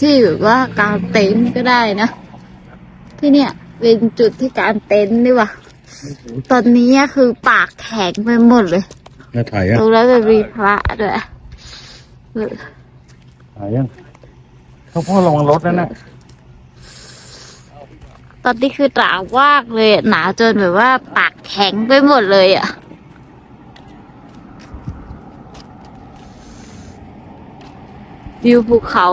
ที่แบบว่ากางเต็นท์ก็ได้นะ ที่เนี่ย เป็นจุดที่กางเต็นท์ดีกว่าตอนนี้คือปากแข็งไปหมดเลยน่าถ่ายยังตรงนั้นจะมีพระด้วยเออถ่ายยังเขาพ่อระวังรถนั่นน่ะตอนนี้คือหนาวมากเลยอะหนาวจนแบบว่าปากแข็งไปหมดเลยอะ วิวภูเขา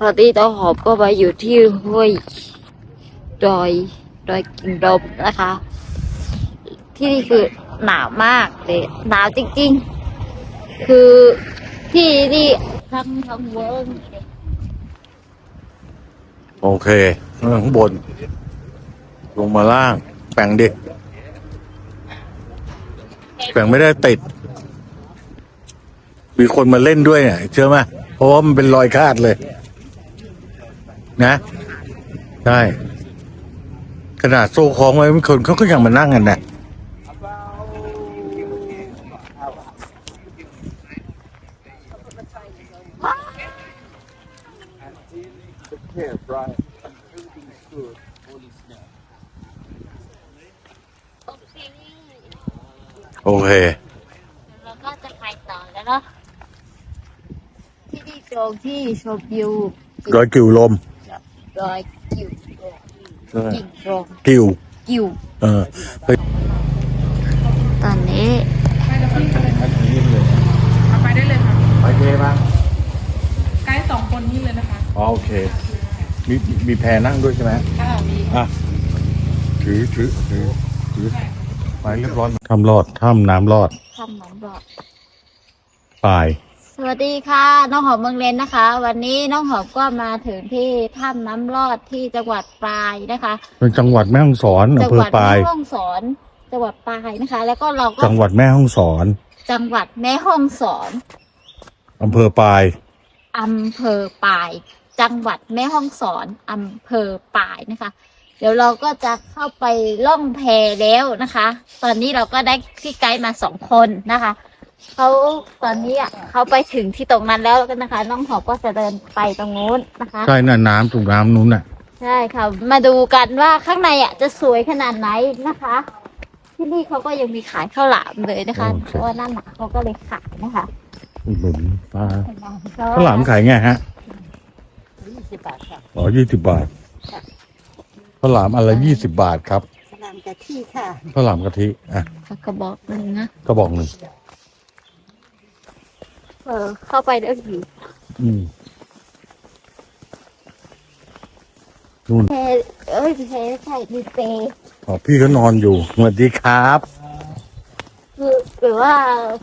ตอนนี้เต้าหอมก็มาอยู่ที่ห้วยดอยดอยกิ่งดมนะคะ ที่นี่คือหนาวมากเลยหนาวจริงๆ คือที่นี่ทั้งทั้งเวิร์กโอเคข้างบน ลงมาล่างแป่งดิแป่งไม่ได้ติด มีคนมาเล่นด้วยเนี่ยเชื่อไหมเพราะว่ามันเป็นรอยคาดเลย นะใช่ขนาดโซ่คล้องไว้คนเขาก็ยังมานั่งกันนะโอเค โอเค เราก็จะไปต่อแล้วเนาะที่นี่ตรงที่ชมวิวรอยกิ่วลมดอยกิ่วกิ่งตรงกิ่ว กิ่วเออไปตอนนี้เอาไปได้เลยค่ะไปเทบ้างไกด์สองคนนี้เลยนะคะอ๋อโอเค มีมีแพรนั่งด้วยใช่ไหมค่ะมีอะถือถือถือถือ ไปเรียบร้อยทำรอดถ้ำน้ำรอดทำหนองบอก ปลาย สวัสดีค่ะ น้องหอมเมืองเลนนะคะ วันนี้น้องหอมก็มาถึงที่ถ้ำน้ำรอดที่จังหวัดปายนะคะเป็นจังหวัดแม่ฮ่องสอนจัอำเภหอวัดปลาแม่ย ฮ่องสอนจังหวัดปายนะคะ แล้วก็เราก็จังหวัดแม่ฮ่องสอนจังหวัดแม่ฮ่องสอนอำเภอปลายอำเภอปาย จังหวัดแม่ฮ่องสอนอำเภอปายนะคะ เดี๋ยวเราก็จะเข้าไปล่องแพแล้วนะคะ ตอนนี้เราก็ได้พี่ไกด์มาสองคนนะคะเขาตอนนี้อะเขาไปถึงที่ตรงนั้นแล้วกันนะคะ น้องหอมก็จะเดินไปตรงนู้นนะคะใช่น่ะน้ำตรงน้ำนู้นน่ะใช่ค่ะ มาดูกันว่าข้างในอะจะสวยขนาดไหนนะคะ ที่นี่เขาก็ยังมีขายข้าวหลามเลยนะคะโอเคเพราะว่าหน้าหนาวเขาก็เลยขายนะคะอุดหนุนปลาก็ข้าวหลามขายไงฮะยี่สิบบาทค่ะอ๋อยี่สิบบาท ข้าวหลามอะไรยี่สิบบาทครับสลามกะทิค่ะข้าวหลามกะทิอะกระบอกหนึ่งนะก็บอกหนึ่งเออ เข้าไปได้ผีอืมนู่นเพเอ้ยเพใช่มีเปอ๋อพี่ก็นอนอยู่สวัสดีครับคือหรือว่า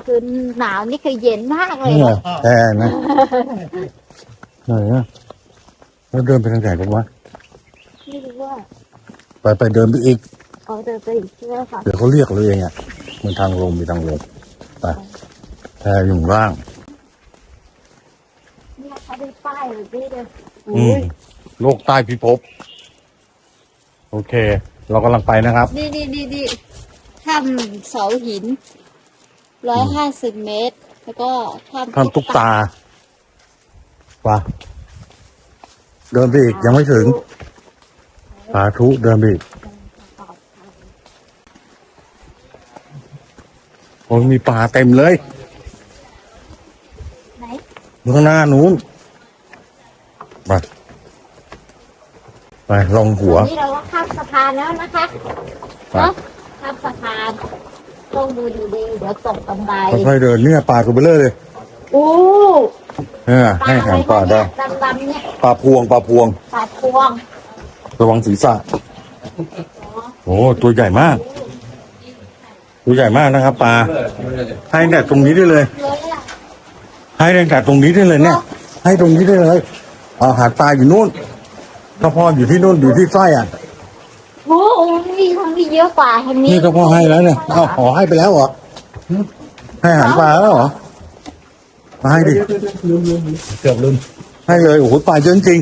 คือหนาวนี่คือเย็นมากเลยนี่ไงนะแพรนะไหนอะแล้วเดินไปทางไหนกันวะ ไม่รู้ว่าไปไปเดินไปอีกเขาจะไปอีกใช่ไหมคะเดี๋ยวเขาเรียกเราเองอะมันทางลงมีทางลงไปแพรอยู่ข้างล่างเนี่ยเขาได้ป้ายแบบนี้เลยอืมโลกใต้พิภพโอเค เรากำลังไปนะครับ นี่นี่นี่นี่ถ้ำเสาหินร้อยห้าสิบเมตร แล้วก็ถ้ำทำตุ๊กตาไปเดินไปอีกยังไม่ถึง สาธุเดินไปอีกโอ้ยมีปลาเต็มเลยไหนอยู่ข้างหน้านู้นไปไปลองหัว นี่เราก็ข้ามสะพานแล้วนะคะไปเนาะข้ามสะพานต้องดูดีๆเดี๋ยวตกบันไดค่อยๆเดินเนี่ยปลาตัวเบลอเลยโอ้เนี่ยปลาให้อะอาไรหารปลาคะได้เนี่ยดำๆเนี่ยปลาพวงปลาพวง ปลาพวง ระวังศีรษะโอ้ตัวใหญ่มาก ตัวใหญ่มากนะครับปลาให้แต่ตรงนี้ได้เลยเลยอะให้ตั้งแต่ตรงนี้ได้เลยเนี่ย ให้ตรงนี้ได้เลยเอาหาดปลาอยู่นู่นกระเพาะอยู่ที่นู่นอยู่ที่ไส้อะโอ้โหมีทางนี้เยอะกว่าทางนี้นี่กระเพาะให้แล้วเนี่ยเอาขอให้ไปแล้วเหรอให้อาหารปลาแล้วเหรอมาให้ดิเกือบลืมให้เลยโอ้โหปลาเยอะจริง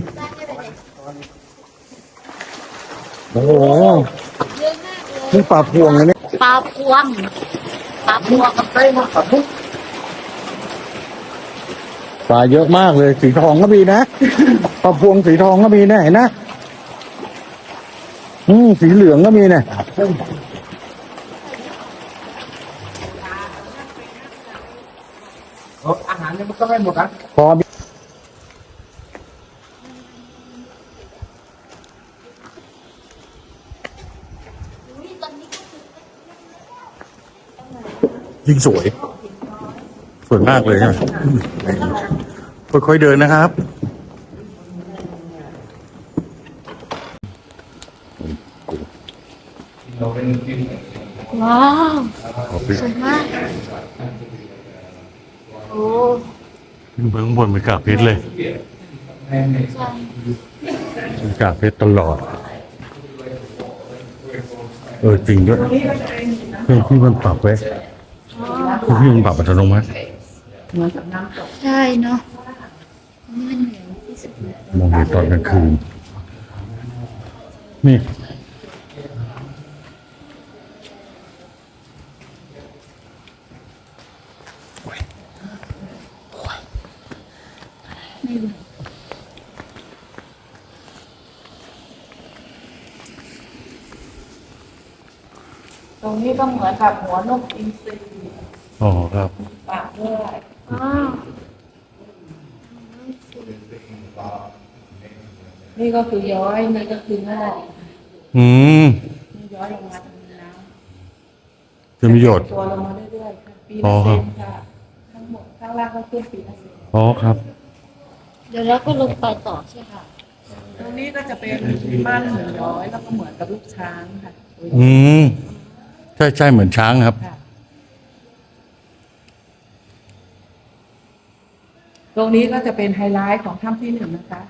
โอ้โหเยอะมากเลยนี่ปลาพวงนะเนี่ยปลาพวงปลาพวงกับปลาเยอะมากเลย สีทองก็มีนะ ปลาพวงสีทองก็มีนะเห็นนะ อืมสีเหลืองก็มีนะอาหารเนี่ยมันก็ไม่หมดนะพอ ยิ่งสวย สวยมากเลยนะค่อยๆเดินนะครับว้าวสวยมาก โอ้ขึ้นไปข้างบนเป็นกากเพชรเลยใช่เป็นกากเพชรตลอด เออจริงด้วยเครื่องที่มันปรับไว้ เครื่องที่มันปรับอัตโนมัติใช่เนาะนี่มันเหนือที่สุดเลยมองเห็นตอนกลางคืน นี่ตรงนี้ก็เหมือนกับหัวนกอินทรี อ๋อครับปากด้วยว้าวนี่ก็คือย้อยนี่ก็คืองอกอืมนี่ย้อยลงมาตรงน้จะมีหยดำตัวลงมาเรื่อยๆค่ะปีอ๋ละอเซครับนค่ะทั้งหมดข้างล่างก็ขึ้นปีละเซนอ๋อครับ เดี๋ยวเราก็ลงไปต่อใช่ค่ะตรงนี้ก็จะเป็นบ้านหินย้อยแล้วก็เหมือนกับลูกช้างค่ะอืมใช่ใช่เหมือนช้างครับค่ะ ตรงนี้ก็จะเป็นไฮไลท์ของถ้ำที่หนึ่งนะคะ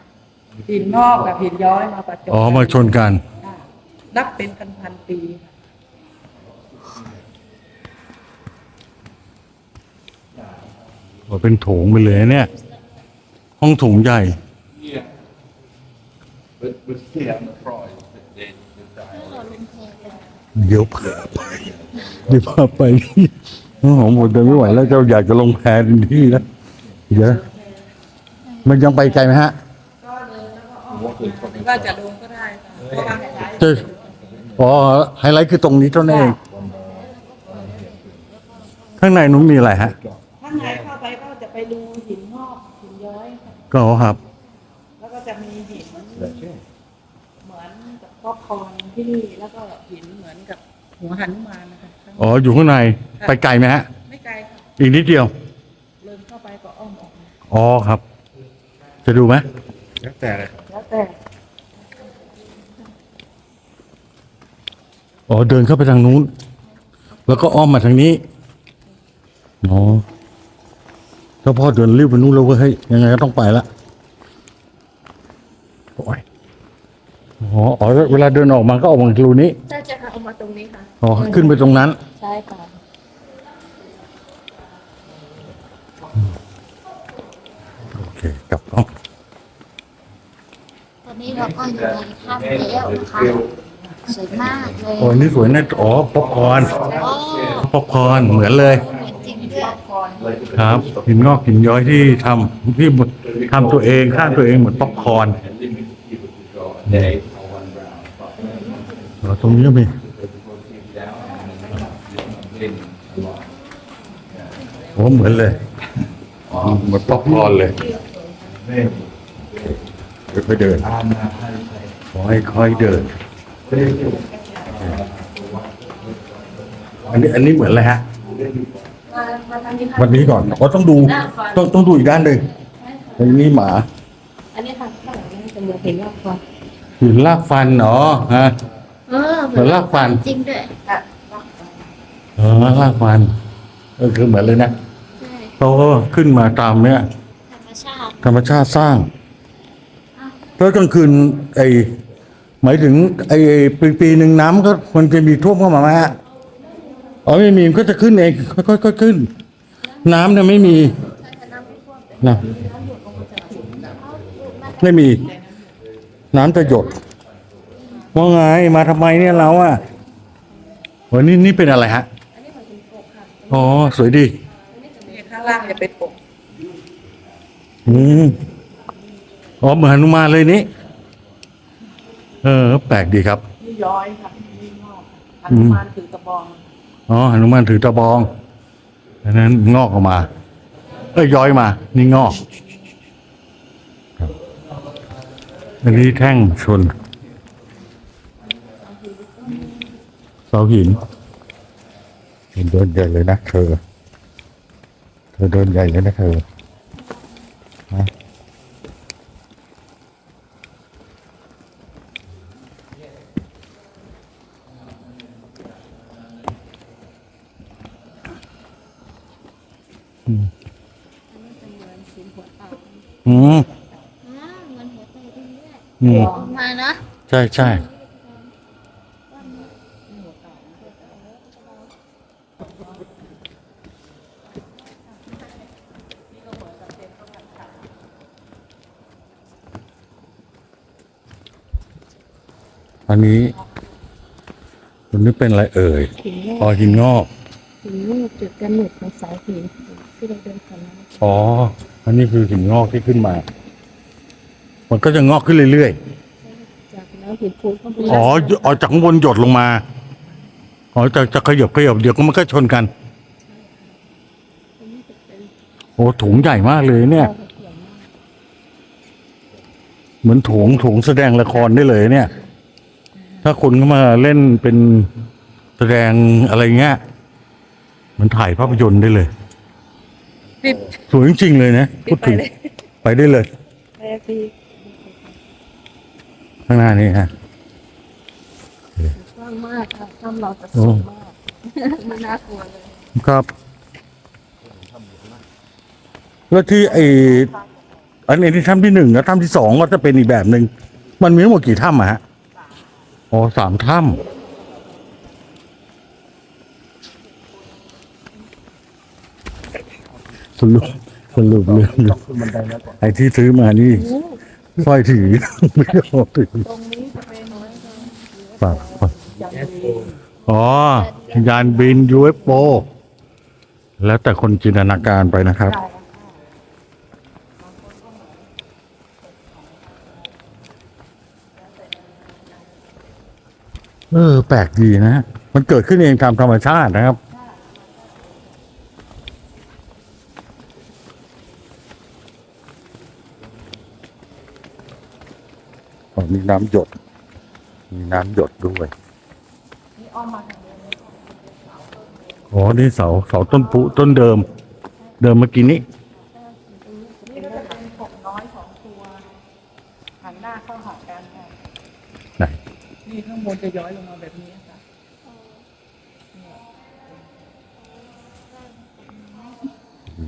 หินงอกกับหินย้อยมาประจบอ๋อมาชนกัน ค่ะนับเป็นพันพันๆปีค่ะอ๋อเป็นโถงไปเลยเนี่ย ห้องโถงใหญ่ Yeah. But, but yeah, on the fries, but then the dial. เดี๋ยวพาไปเดี๋ยวพาไปน้องหอมหมดเดินไม่ไหวแล้วเจ้าอยากจะลงแพทันที่แล้วเดี๋ยว มันยังไปไกลไหมฮะก็จะลงก็ได้ค่ะเพราะว่าไฮไลท์เจออ๋อไฮไลท์คือตรงนี้เท่านั้นเองข้างในนู้นมีอะไรฮะข้างในเข้าไปก็จะไปดูหินงอกหินย้อยค่ะก็ครับ แล้วก็จะมีหินเหมือนกับครอบครองที่นี่แล้วก็หินเหมือนกับหัวหันุมานนะคะข้างอ๋ออยู่ข้างในไปไกลไหมฮะ ไม่ไกลค่ะอีกนิดเดียวเดินเข้าไปก็อ้อมออกมาอ๋อครับ จะดูไหมแล้วแต่เลยแล้วแต่อ๋อเดินเข้าไปทางนู้น แล้วก็อ้อมมาทางนี้อ๋อเจ้าพ่อเดินรีบไปนู้นแล้วเว้ยเฮ้ยยังไงก็ต้องไปละโอ้ยอ๋ออ๋อเวลาเดินออกมาก็ออกมาทางรูนี้ใช่จะค่ะเอามาตรงนี้ค่ะอ๋อขึ้นไปตรงนั้น ใช่ค่ะ โอ เคกลับห้องตอนนี้เราก็อยู่ในถ้ำแล้วนะคะสวยมากเลยโอ้ยนี่สวยนะอ๋อป๊อปคอร์นโอ้ป๊อปคอร์นเหมือนเลย เหมือนจริงด้วยครับหินงอกหินย้อยที่ทำที่ทำตัวเองข้างตัวเองเหมือนป๊อปคอร์น And limit people to go a day or one round. But อ๋อตรงนี้ก็มี people keep down and then a lot. โอ้เหมือนเลย เหมือนป๊อปคอร์นเลย ค่อยๆเดิน ขอให้ค่อยเดิน อันนี้อันนี้เหมือนอะไรฮะวันนี้ก่อนอ๋อต้องดู ต้องต้องดูอีกด้านหนึ่งอันนี้หมาอันนี้ค่ะข้างหลังนี่จะเหมือนเห็นว่าก่อนหินลากฟันเนาะฮะ เออเหมือนรากฟัน จริงด้วยค่ะอ๋อลากฟันเออคือเหมือนเลยนะใช่เขาก็ขึ้นมาตามเนี่ยธรรมชาติ ธรรมชาติสร้าง แล้วกลางคืนไอหมายถึงไอปีปีหนึ่งน้ำก็ควรจะมีท่วมเข้ามาไหมฮะอ๋อไม่มีมันก็จะขึ้นเองค่อยๆขึ้น น้ำเนี่ยไม่มีนะไม่มี น้ำจะหยดว่าไงมาทำไมเนี่ยเราอะวันนี้นี่เป็นอะไรฮะอ๋อสวยดีนี่ข้างล่างจะเป็นปก อืมอ๋อเหมือนหนุมานเลยนี่เออ แปลกดีครับ นี่ย้อยค่ะนี่งอกค่ะอือนุมมานถือกระบองอ๋อหนุมานถือตะบองอันนั้นงอกออกมา เอ้ยย้อยมา นี่งอกครับอันนี้แท่งชนเสาหินเดินใหญ่เลยนะเธอ เธอเดินใหญ่เลยนะเธอนะอืม อ่าเหมือนหัวใจดีด้วย อืม ออกมานะ ใช่ใช่อันนี้อันนี้เป็นอะไรเอ่ยหินงอ๋ออกหินงอกหินงอกจุดกำเนิดของสายหินที่เราเดินผ่านมาอ๋อ อันนี้คือหินงอกที่ขึ้นมา มันก็จะงอกขึ้นเรื่อยจา กแล้วหินปูนก็เป็นๆอ๋ออ๋อจากข้างบนหยดลงมา อ๋อจะจะขยับขยับเดี๋ยวก็มันก็ชนกันตรงนี้จะเป็นโอ้ถุงใหญ่มากเลยเนี่ยข้าวเขียงมากเหมือนถุงถุงแสดงละครได้เลยเนี่ย ถ้าคนเข้ามาเล่นเป็นแสดงอะไรเงี้ยเหมันถ่ายภาพยนตร์ได้เลยรีบสวยจริงๆเลยนะพูดถึงไปได้เลยแรกที่ ข้างหน้านี่ฮะกว้างมากค่ะถ้ำเราจะโอ้สูงมากไม่น่ากลัวเลยครับแล้วที่ไออันนี้ที่ถ้ำที่หนึ่งแล้วถ้ำที่สองก็จะเป็นอีกแบบหนึ่งมันมีทั้งหมดกี่ถ้ำอะฮะอ๋อสามถ้ำสรุปสรุปเลยไอ้ที่ซื้อมานี่ สร้อยถือไม่ได้เอาถือตรงนี้จะเป็นฝากฝากยันดีอ๋อยานบิน UFO แล้วแต่คนจินตนาการไปนะครับได้เออ แปลกดีนะ มันเกิดขึ้นเองตามธรรมชาตินะครับ มีน้ำหยด มีน้ำหยดด้วยอ๋อ นี่เสาเสาต้นปุต้นเดิม เดิมเมื่อกี้นี้ก็จะเป็นปกน้อยสองตัวหันหน้าเข้าหากันค่ะ ไหน นี่ข้างบนจะย้อยลงมาแบบนี้ค่ะ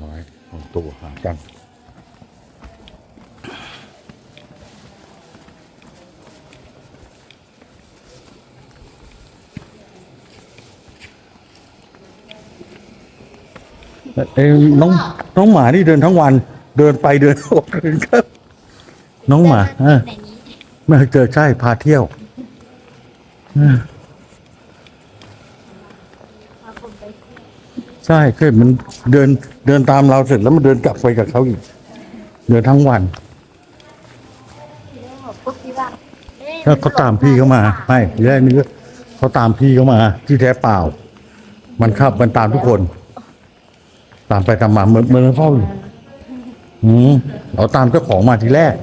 น้อยของตัวหากัน เอ้ยน้องน้องหมาที่เดินทั้งวัน เดินไปเดินออกเดินครับ น้องหมาเออในนี้ไม่เจอใช่พาเที่ยวเออพาคนไปเที่ยวใช่เคยมันเดินเดินตามเราเสร็จแล้วมันเดินกลับไปกับเขาอีก เดินทั้งวัน แล้วปุ๊บที่ว่าเอ๊ะแล้วเขาตามพี่เขามาไม่แรกนี้เขาตามพี่เขามา ที่แท้เปล่า มันขับมันตามทุกคน ตามไปตามมาเหมือนเหมือนเฝ้าอยู่อืมเราตามเจ้าของมาทีแรก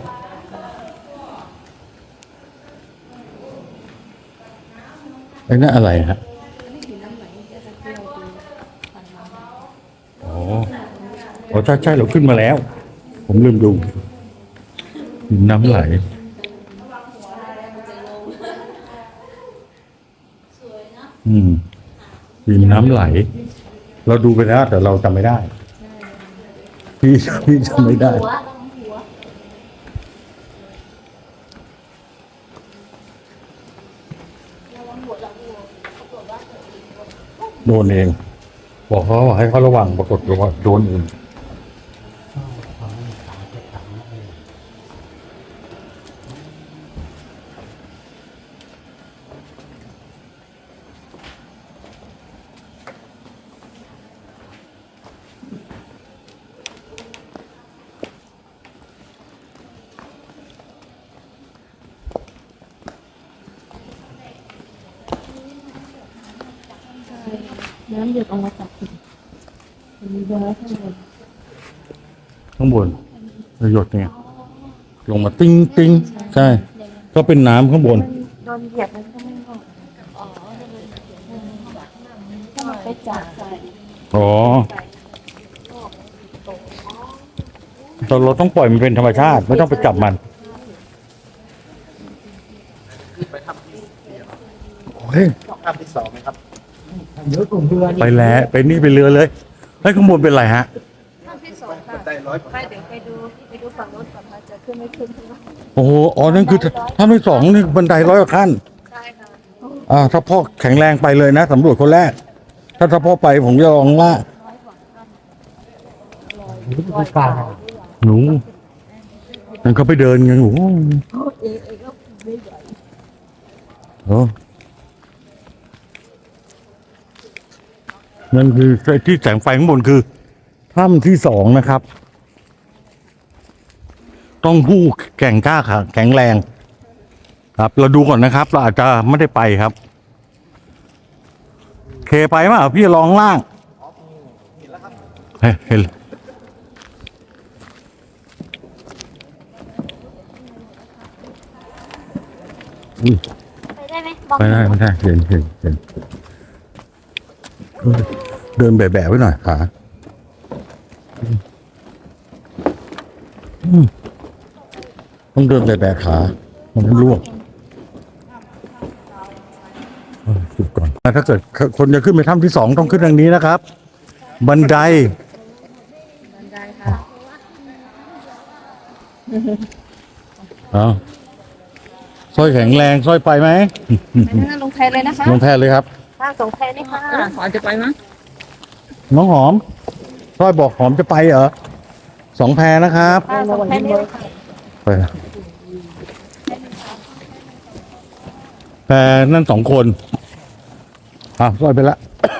ไอ้นั่นอะไรฮะอ๋ออ๋อใช่ใช่เราขึ้นมาแล้ว ผมลืมดูหินน้ำไหลอืมหินน้ำไหล เราดูไปแล้วแต่เราจำไม่ได้ พี่พี่จำไม่ได้ หัวต้องหัวโดนเอง บอกเขาให้เขาระวังปรากฏว่าโดนเอง น้ำหยดออกมาจากหินมีย้อย ข้างบนข้างบนหยดเนี่ย ลงมาติ้งติ้งใช่ ก็เป็นน้ำข้างบน โดนเหยียบมันก็ไม่งอกถ้ามันไปจับใส่อ๋อเราเราต้องปล่อยมันเป็นธรรมชาติ ไม่ต้องไปจับมันโอ้ยภาพที่สองไหมครับไปแล้วไปนี่ไปเรือเลย ไอ้ยข้างบนเป็นไรฮะได้ร้อยไปเดี๋ยวไปดูไปดูฝั่งโน้นก่อนว่าจะขึ้นไม่ขึ้นที่ว่าโอ้โห อ๋อ นั่นคือถ้าไม่สองนี่บันไดร้อยกว่าขั้น ใช่ค่ะอ่า ถ้าพ่อแข็งแรงไปเลยนะสำรวจคนแรก ถ้าถ้าพ่อไปผมจะลองว่าหนูมันก็ไปเดินกันอยู่โอ้ นั่นคือที่แสงไฟข้างบนคือถ้ำที่สองนะครับ ต้องผู้แข่งกล้าขาแข็งแรง ครับ เราดูก่อนนะครับ เราอาจจะไม่ได้ไปครับ เคไปมาพี่ลองล่างเฮ้ยเห็นอุ้ยไปได้ไหมบอกไปได้ไม่ได้เห็นเห็นเห็น เออเดินแบะๆไว้หน่อยขาอืมต้องเดินแบะๆขามันไม่ร่วงเออจุดก่อนถ้าเกิดคนจะขึ้นไปถ้ำที่สองต้องขึ้นทางนี้นะครับ บันไดบันไดค่ะเอาสร้อยแข็งแรงสร้อยไปไหมไปนั่งลงแพเลยนะคะลงแพทย์เลยครับ ข้างสองแพนี่ค่ะขอจะไปมั้ยน้องหอมสร้อยบอกหอมจะไปเหรอสองแพรนะครับข้างสองแพนี่ค่ะไปนะแพรนั่นสองคน อะสร้อยไปละ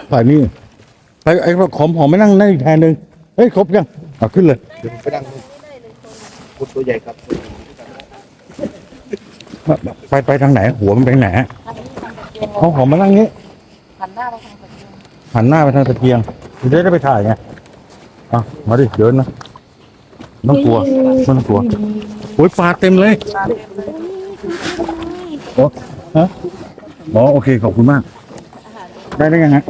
ไปนี่ไปไอ้ขอมหอมไม่นั่งนั่งอีกแพรหนึ่งเฮ้ยครบยังอะขึ้นเลย เดี๋ยวไปนั่งคุณตัวใหญ่ครับมาไปไปทางไหน หัวมันไปไหนเขาหอมมานั่งนี้ หันหน้าไปทางตะเกียงหันหน้าไปทางตะเกียงจะได้ไปถ่ายไงอะมาดิเดินนะต้องกลัวไม่ต้องกลัวโอ้ยปลาเต็มเลยโอ้ฮะอ๋อโอเคขอบคุณมาก ได้ได้ยังฮะ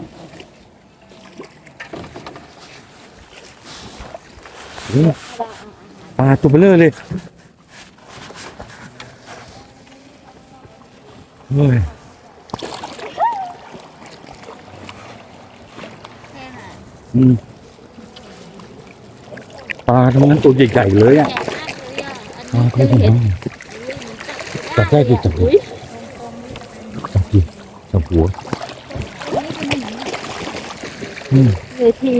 ปลาตัวเบลอเลยเฮ้ย อืม ปลาทั้งนั้นตัวใหญ่ๆเลยอะแก่มากเลยอะอันนี้เคยเห็นจับได้ดิจับดิจับดิจับหัวอืมเวที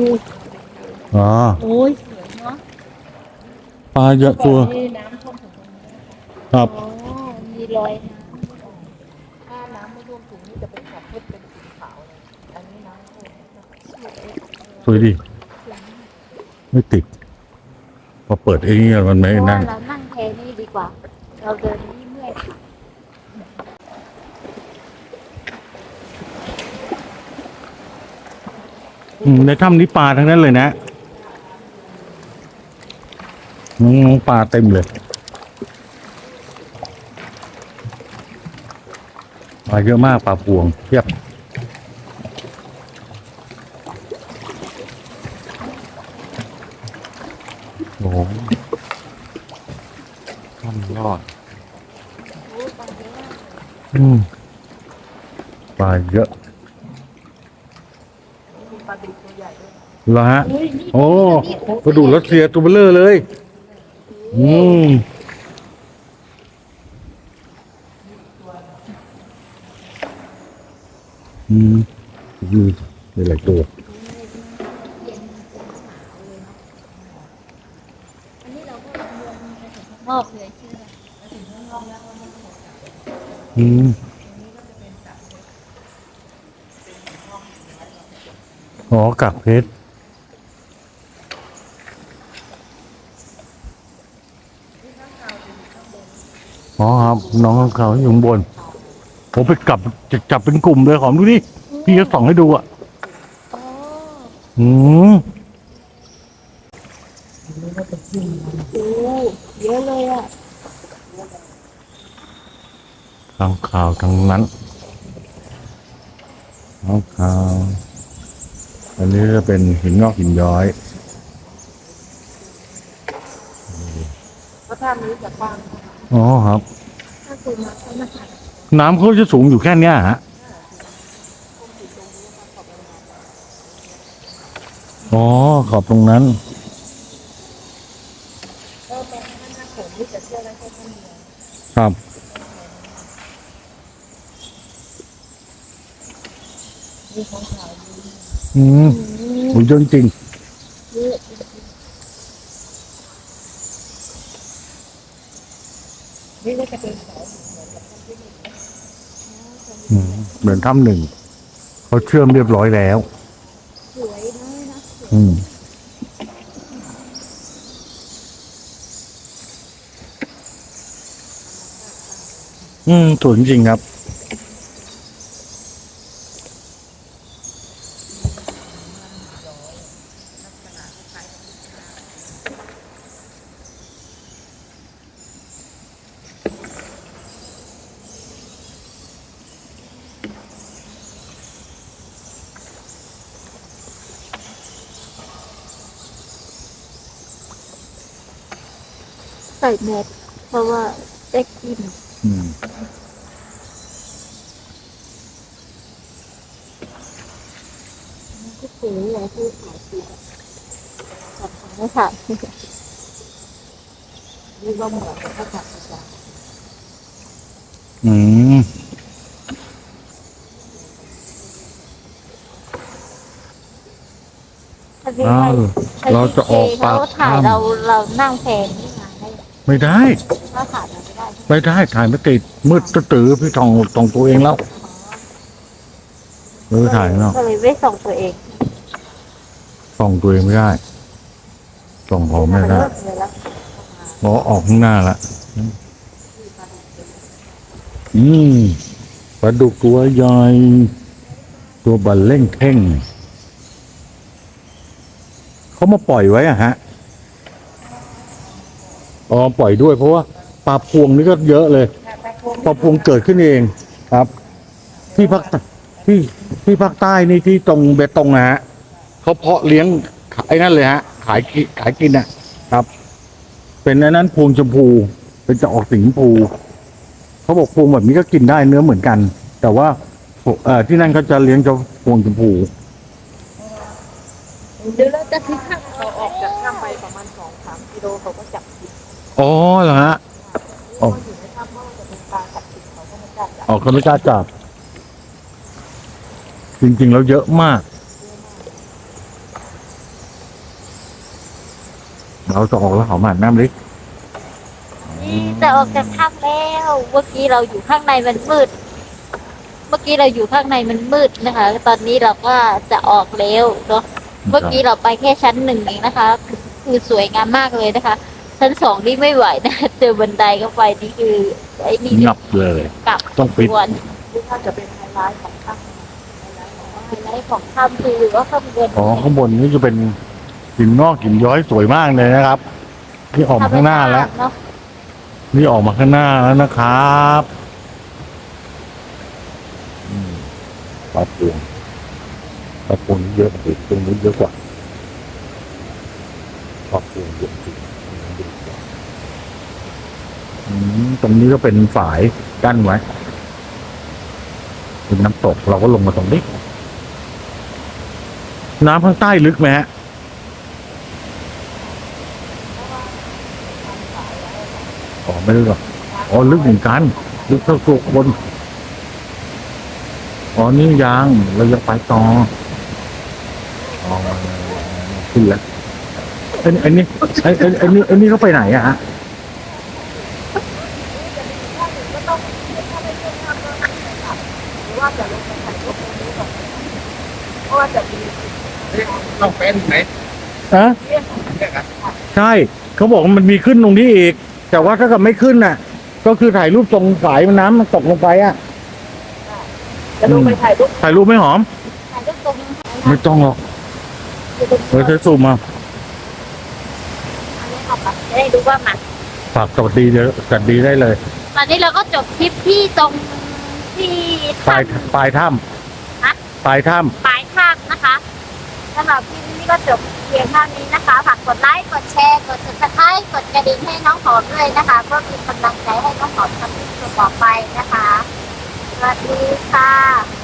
อ๋อโอ้ยสวยเนาะปลาเยอะตัวที่น้ำท่วมถึงครับอ๋อมีรอยถ้าน้ำไม่ท่วมถึงนี่จะเป็นแบบเพชรเป็นสีขาวเลยอันนี้น้ำท่ว มสวยดีไม่ติด พอเปิดไอ้นี่มันไม่เพราะว่านั่นเรานั่งแพนี่ดีกว่า เราเดินนี่เมื่อยขาอืมในถ้ำนี้ปลาทั้งนั้นเลยนะน้องๆปลาเต็มเลยปลาเยอะมากปลาพวงเทียบ โอ้โหทำยอดอืมปลาเยอะปลาดุกตัวใหญ่ด้วยเหรอฮะ โอ้กระดูกรัสเซียตัวเบลเลอร์เลย อืมอืมมีมีหลายตัว อันนี้เราก็รวมไปถึงข้างนอกเลยใช่ไหม อืมอ๋อกักเพชรอ๋อครับ น้องเขาอยู่ข้างบน ผมไปกลับจะจับเป็นกลุ่มเลยหอมดูดิ พี่ก็ส่องให้ดูอะอืมโอ้เยอะเลยอะ ทางข่าวทั้งนั้นทางข่าว อันนี้จะเป็นหินงอกหินย้อยเพราะถ้านี้จะกว้างอ๋อครับ ถ้าคุณมาเข้ามาถ่ายน้ำเขาจะสูงอยู่แค่เนี้ยฮะอ๋อ ขอบตรงนั้นครับ อืมโอ้ยเยอะจริงนี่ก็จะเป็นเสาอืมเหมือนถ้ำหนึ่งเขาเชื่อมเรียบร้อยแล้ว สวยนะนะอืม อืมสวยจริงๆครับ ใส่แมสเพราะว่าได้กลินอืมก็สวยเลยที่ขายสีขอบคุณค่ะนี่ก็เหมือนกับพระจักรพรรดิอืมอันนี้อ้าวเราจะออกปากเขาถ่ายถ้ำเราเรานั่งแพนนี่ ไงให้ไม่ได้ ถ้าถ่ายเราไม่ได้ไม่ได้ถ่ายไม่ติดมืดตื้อๆพี่ทองตรงตัวเองแล้วเออถ่ายเนาะก็เลยไม่ส่งตัวเองส่องตัวเองไม่ได้ส่องผมไม่ได้ เลิกเลยแล้วเพราะออกข้างหน้าละ อืมปลาดุกตัวใหญ่ ตัวบันเล่งเท่ง เขามาปล่อยไว้อะฮะ อ๋อปล่อยด้วยเพราะว่าปลาพวงนี่ก็เยอะเลยปลาพวงเกิดขึ้นเองครับ ที่ภาคใต้ที่ที่ภาคใต้นี่ที่ตรงเบตงนะฮะเขาเพาะเลี้ยงไอ้นั่นเลยฮะ ขายกิขายกินอะครับ เป็นอันนั้นพวงชมพูเป็นจะออกสีชมพูเขาบอกพวงแบบนี้ก็กินได้เนื้อเหมือนกัน แต่ว่าเอ่อที่นั่นเขาจะเลี้ยงเจ้าพวงชมพูเดี๋ยวเราจะทิ้งข้างเราออกจากถ้ำไปประมาณสองสามกิโลเขาก็จับผิด อ๋อเหรอฮะเพราะว่าอยู่ในถ้ำเพราะว่าจจับผิดเขาก็ไม่กล้าจับ จริง ๆ แล้วเยอะมาก เราจะออกแล้วเขามาน้ำเล็กนี่จะออกจากถ้ำแล้ว เมื่อกี้เราอยู่ข้างในมันมืด เมื่อกี้เราอยู่ข้างในมันมืดนะคะ ตอนนี้เราก็จะออกแล้วเนาะ เมื่อกี้เราไปแค่ชั้นหนึ่งเองนะคะ คือสวยงามมากเลยนะคะ ชั้นสองนี่ไม่ไหวนะเจอบันไดก็ไปนี่คือไอ้นี่งับเลย กลับต้องฟิตส่วนนี่น่าจะเป็นไฮไลท์ของถ้ำไฮไลท์ของถ้ำคือว่าข้างบนอ๋อข้างบนนี่จะเป็นหินงอกหินย้อยสวยมากเลยนะครับนี่ออกมาข้างหน้าแล้ว เนาะนี่ออกมาข้างหน้าแล้วนะครับอืมปลาพวงปลาพวงนี่เยอะอีกตรงนี้เยอะกว่าปลาพวงเยอะจริงอืม ตรงนี้ก็เป็นฝายกั้นไว้เป็นน้ำตกเราก็ลงมาตรงนี้ น้ำข้างใต้ลึกไหมฮะอ๋อไม่ลึกหรอกอ๋อลึกเหมือนกันลึกเท่าตัวคนอ๋อนี่ยังเรายังไปต่ออ๋อขึ้นแล้วอันอันนี้อันอันอันนี้อันนี้เขาไปไหนอะฮะ เพราะว่าจะมีต้องเป็นไหนฮะใช่ เขาบอกว่ามันมีขึ้นตรงนี้อีก แต่ว่าถ้าเกิดไม่ขึ้นน่ะ ก็คือถ่ายรูปตรงสายมันน้ำมันตกลงไปอะ จะลงไปถ่ายรูปถ่ายรูปไม่หอม ถ่ายรูปตรงไม่ต้องหรอกจะเป็นเราจะซูมมาอันนี้ออกมาจะได้รู้ว่ามันฝากสวัสดีเดี๋ยวสวัสดีได้เลย ตอนนี้เราก็จบคลิปที่ตรง ที่ปลายถ้ำปลายถ้ฮะำปลายถ้ปลายถ้ำนะคะสำหรับคลิปนี้ก็จบเพียงเท่านี้นะคะฝากกดไลค์กดแชร์กด subscribe กดกระดิ่งให้น้องหอมด้วยนะคะเพื่อเป็นกำลังใจให้น้องหอมทำคลิปต่อไปนะคะสวัสดีค่ะ